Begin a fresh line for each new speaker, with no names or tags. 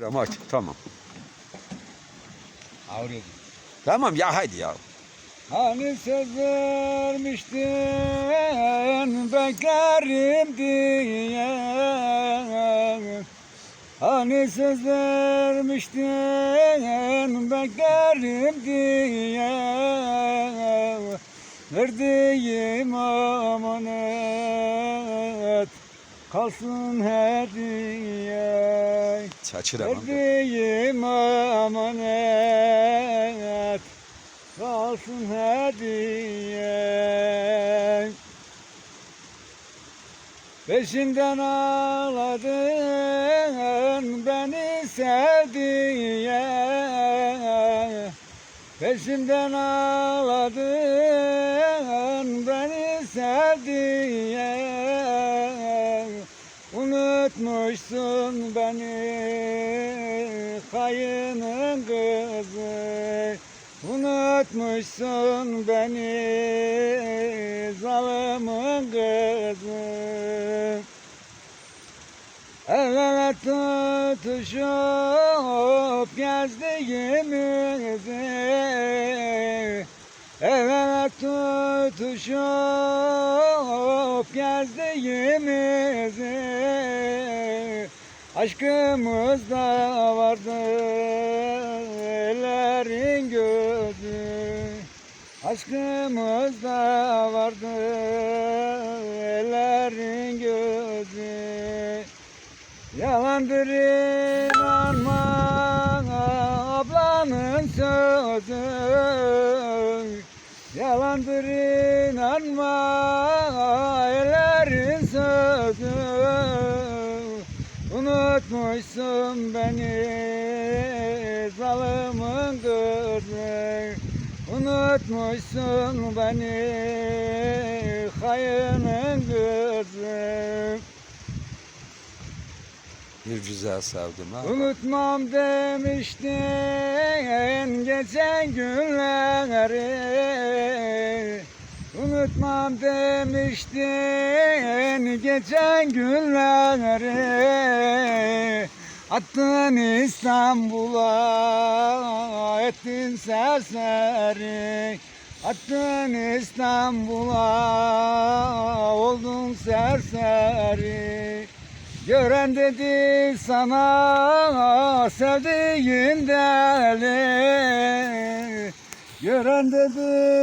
Tamam aç. Tamam.
Ağrıyor.
Tamam ya haydi ya.
Hani söz vermiştin beklerim diye Hani söz vermiştin beklerim diye Verdiğim amanet kalsın hediye
Çaçıramam.
Verdiğim amanet kalsın hediye Peşinden ağladın beni sev diye Peşimden ağladın beni diye Unutmuşsun beni kayının kızı. Unutmuşsun beni zalimin kızı. El ele tutuşup gezdiğimizi tutuşup gezdiğimizi Aşkımızda vardı ellerin gözü. Aşkımızda vardı ellerin gözü. Yalandır inanma ablanın sözü Yalandır inanma ellerin sözü. Unutmuşsun beni zalimin kızı Unutmuşsun beni hayının kızı
Bir güzel sevdim ha.
Unutmam demiştin geçen günleri. Unutmam demiştin geçen günleri. Attın İstanbul'a ettin serseri. Attın İstanbul'a oldun serseri Gören dedi sana sevdiğin deli. Gören dedi